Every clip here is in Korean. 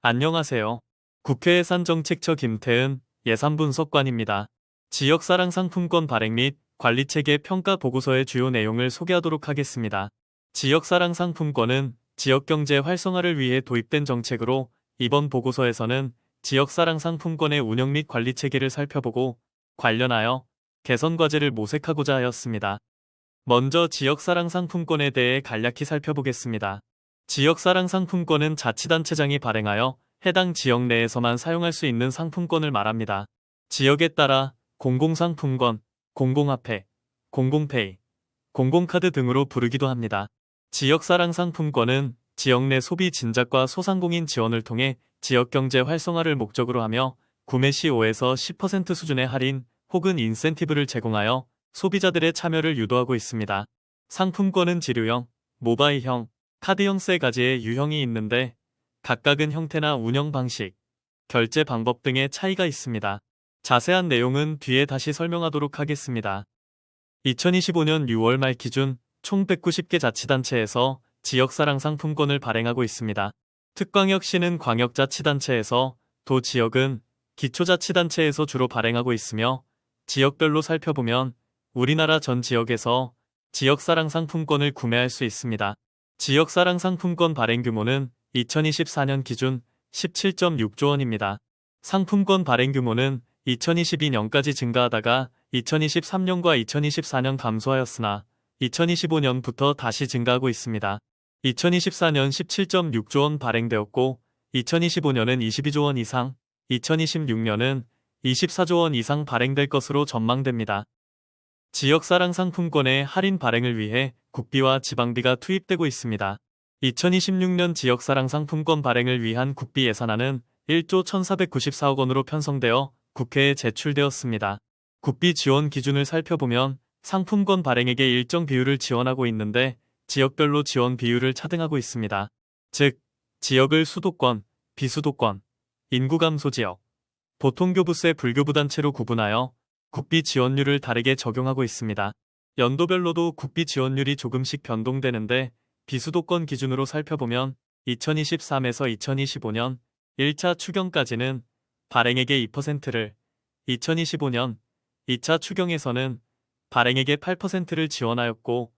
안녕하세요. 국회 예산정책처 김태은 예산분석관입니다. 지역사랑 상품권 발행 및 관리체계 평가 보고서의 주요 내용을 소개하도록 하겠습니다. 지역사랑 상품권은 지역경제 활성화를 위해 도입된 정책으로 이번 보고서에서는 지역사랑 상품권의 운영 및 관리체계를 살펴보고 관련하여 개선 과제를 모색하고자 하였습니다. 먼저 지역사랑 상품권에 대해 간략히 살펴보겠습니다. 지역사랑 상품권은 자치단체장이 발행하여 해당 지역 내에서만 사용할 수 있는 상품권을 말합니다. 지역에 따라 공공상품권, 공공화폐, 공공페이, 공공카드 등으로 부르기도 합니다. 지역사랑 상품권은 지역 내 소비 진작과 소상공인 지원을 통해 지역 경제 활성화를 목적으로 하며 구매 시 5에서 10% 수준의 할인 혹은 인센티브를 제공하여 소비자들의 참여를 유도하고 있습니다. 상품권은 지류형, 모바일형, 카드형 세 가지의 유형이 있는데 각각은 형태나 운영 방식, 결제 방법 등의 차이가 있습니다. 자세한 내용은 뒤에 다시 설명하도록 하겠습니다. 2025년 6월 말 기준 총 190개 자치단체에서 지역사랑 상품권을 발행하고 있습니다. 특광역시는 광역자치단체에서 도 지역은 기초자치단체에서 주로 발행하고 있으며 지역별로 살펴보면 우리나라 전 지역에서 지역사랑 상품권을 구매할 수 있습니다. 지역사랑 상품권 발행 규모는 2024년 기준 17.6조 원입니다. 상품권 발행 규모는 2022년까지 증가하다가 2023년과 2024년 감소하였으나 2025년부터 다시 증가하고 있습니다. 2024년 17.6조 원 발행되었고 2025년은 22조 원 이상, 2026년은 24조 원 이상 발행될 것으로 전망됩니다. 지역사랑 상품권의 할인 발행을 위해 국비와 지방비가 투입되고 있습니다. 2026년 지역사랑 상품권 발행을 위한 국비 예산안은 1조 1494억 원으로 편성되어 국회에 제출되었습니다. 국비 지원 기준을 살펴보면 상품권 발행액의 일정 비율을 지원하고 있는데 지역별로 지원 비율을 차등하고 있습니다. 즉, 지역을 수도권, 비수도권, 인구 감소 지역, 보통교부세 불교부단체로 구분하여 국비 지원율을 다르게 적용하고 있습니다. 연도별로도 국비 지원율이 조금씩 변동되는데 비수도권 기준으로 살펴보면 2023에서 2025년 1차 추경까지는 발행액의 2%를, 2025년 2차 추경에서는 발행액의 8%를 지원하였고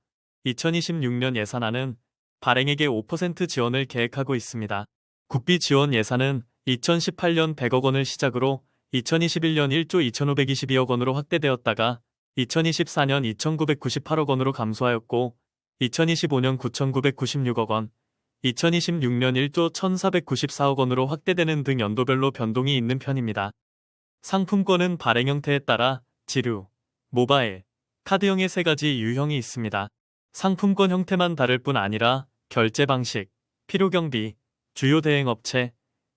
2026년 예산안은 발행액의 5% 지원을 계획하고 있습니다. 국비 지원 예산은 2018년 100억 원을 시작으로 2021년 1조 2522억 원으로 확대되었다가 2024년 2998억 원으로 감소하였고 2025년 9996억 원, 2026년 1조 1494억 원으로 확대되는 등 연도별로 변동이 있는 편입니다. 상품권은 발행 형태에 따라 지류, 모바일, 카드형의 세 가지 유형이 있습니다. 상품권 형태만 다를 뿐 아니라 결제 방식, 필요 경비, 주요 대행 업체,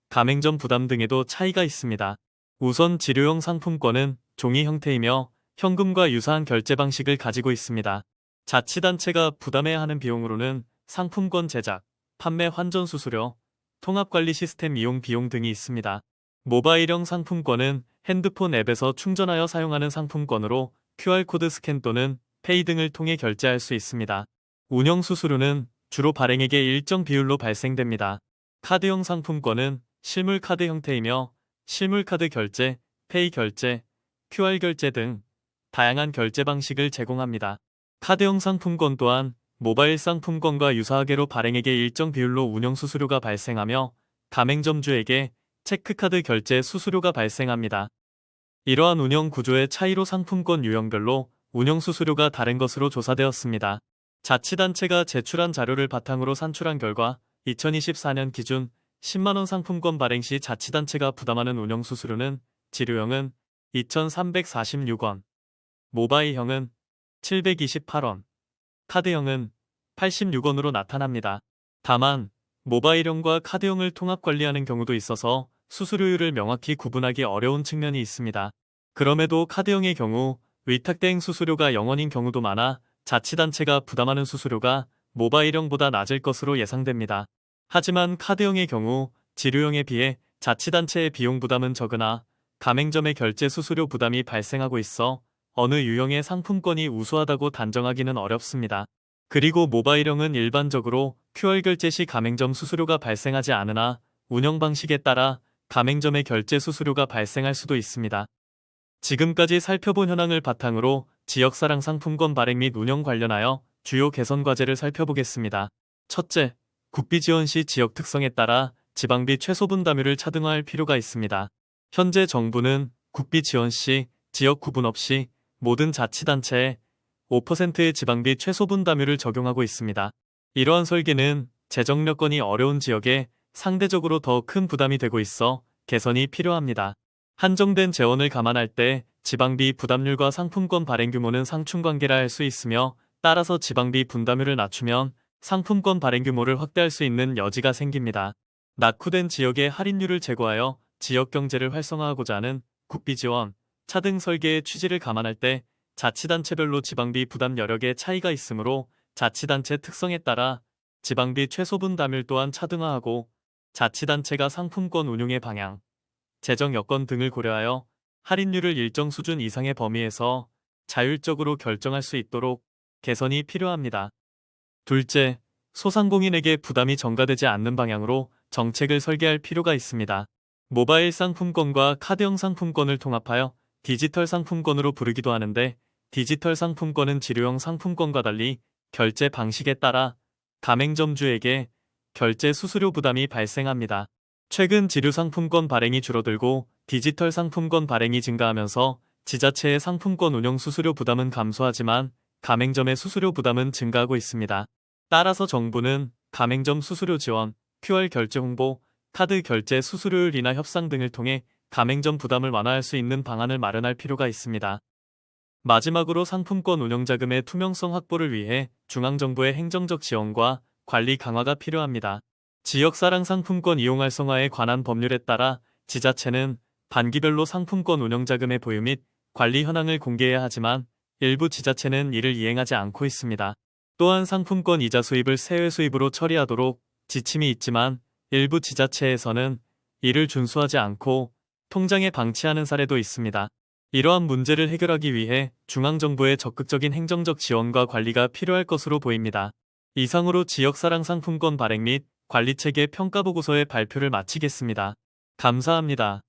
가맹점 부담 등에도 차이가 있습니다. 우선 지류형 상품권은 종이 형태이며 현금과 유사한 결제 방식을 가지고 있습니다. 자치단체가 부담해야 하는 비용으로는 상품권 제작, 판매 환전 수수료, 통합관리 시스템 이용 비용 등이 있습니다. 모바일형 상품권은 핸드폰 앱에서 충전하여 사용하는 상품권으로 QR코드 스캔 또는 페이 등을 통해 결제할 수 있습니다. 운영 수수료는 주로 발행액의 일정 비율로 발생됩니다. 카드형 상품권은 실물 카드 형태이며 실물 카드 결제, 페이 결제, QR 결제 등 다양한 결제 방식을 제공합니다. 카드형 상품권 또한 모바일 상품권과 유사하게로 발행액의 일정 비율로 운영 수수료가 발생하며 가맹점주에게 체크카드 결제 수수료가 발생합니다. 이러한 운영 구조의 차이로 상품권 유형별로 운영 수수료가 다른 것으로 조사되었습니다. 자치단체가 제출한 자료를 바탕으로 산출한 결과 2024년 기준 10만원 상품권 발행 시 자치단체가 부담하는 운영 수수료는 지류형은 2,346원, 모바일형은 728원, 카드형은 86원으로 나타납니다. 다만 모바일형과 카드형을 통합 관리하는 경우도 있어서 수수료율을 명확히 구분하기 어려운 측면이 있습니다. 그럼에도 카드형의 경우 위탁대행 수수료가 0원인 경우도 많아 자치단체가 부담하는 수수료가 모바일형보다 낮을 것으로 예상됩니다. 하지만 카드형의 경우 지류형에 비해 자치단체의 비용 부담은 적으나 가맹점의 결제 수수료 부담이 발생하고 있어 어느 유형의 상품권이 우수하다고 단정하기는 어렵습니다. 그리고 모바일형은 일반적으로 QR 결제 시 가맹점 수수료가 발생하지 않으나 운영 방식에 따라 가맹점의 결제 수수료가 발생할 수도 있습니다. 지금까지 살펴본 현황을 바탕으로 지역사랑 상품권 발행 및 운영 관련하여 주요 개선 과제를 살펴보겠습니다. 첫째, 국비 지원 시 지역 특성에 따라 지방비 최소 분담율을 차등화할 필요가 있습니다. 현재 정부는 국비 지원 시 지역 구분 없이 모든 자치단체에 5%의 지방비 최소 분담율을 적용하고 있습니다. 이러한 설계는 재정 여건이 어려운 지역에 상대적으로 더 큰 부담이 되고 있어 개선이 필요합니다. 한정된 재원을 감안할 때 지방비 부담률과 상품권 발행 규모는 상충 관계라 할 수 있으며 따라서 지방비 분담율을 낮추면 상품권 발행 규모를 확대할 수 있는 여지가 생깁니다. 낙후된 지역의 할인율을 제고하여 지역 경제를 활성화하고자 하는 국비 지원, 차등 설계의 취지를 감안할 때 자치단체별로 지방비 부담 여력의 차이가 있으므로 자치단체 특성에 따라 지방비 최소 분담율 또한 차등화하고 자치단체가 상품권 운용의 방향, 재정 여건 등을 고려하여 할인율을 일정 수준 이상의 범위에서 자율적으로 결정할 수 있도록 개선이 필요합니다. 둘째, 소상공인에게 부담이 전가되지 않는 방향으로 정책을 설계할 필요가 있습니다. 모바일 상품권과 카드형 상품권을 통합하여 디지털 상품권으로 부르기도 하는데 디지털 상품권은 지료형 상품권과 달리 결제 방식에 따라 가맹점주에게 결제 수수료 부담이 발생합니다. 최근 지류 상품권 발행이 줄어들고 디지털 상품권 발행이 증가하면서 지자체의 상품권 운영 수수료 부담은 감소하지만 가맹점의 수수료 부담은 증가하고 있습니다. 따라서 정부는 가맹점 수수료 지원, QR 결제 홍보, 카드 결제 수수료율 인하 협상 등을 통해 가맹점 부담을 완화할 수 있는 방안을 마련할 필요가 있습니다. 마지막으로 상품권 운영 자금의 투명성 확보를 위해 중앙정부의 행정적 지원과 관리 강화가 필요합니다. 지역사랑 상품권 이용 활성화에 관한 법률에 따라 지자체는 반기별로 상품권 운영 자금의 보유 및 관리 현황을 공개해야 하지만 일부 지자체는 이를 이행하지 않고 있습니다. 또한 상품권 이자 수입을 세외 수입으로 처리하도록 지침이 있지만 일부 지자체에서는 이를 준수하지 않고 통장에 방치하는 사례도 있습니다. 이러한 문제를 해결하기 위해 중앙정부의 적극적인 행정적 지원과 관리가 필요할 것으로 보입니다. 이상으로 지역사랑 상품권 발행 및 관리체계 평가보고서의 발표를 마치겠습니다. 감사합니다.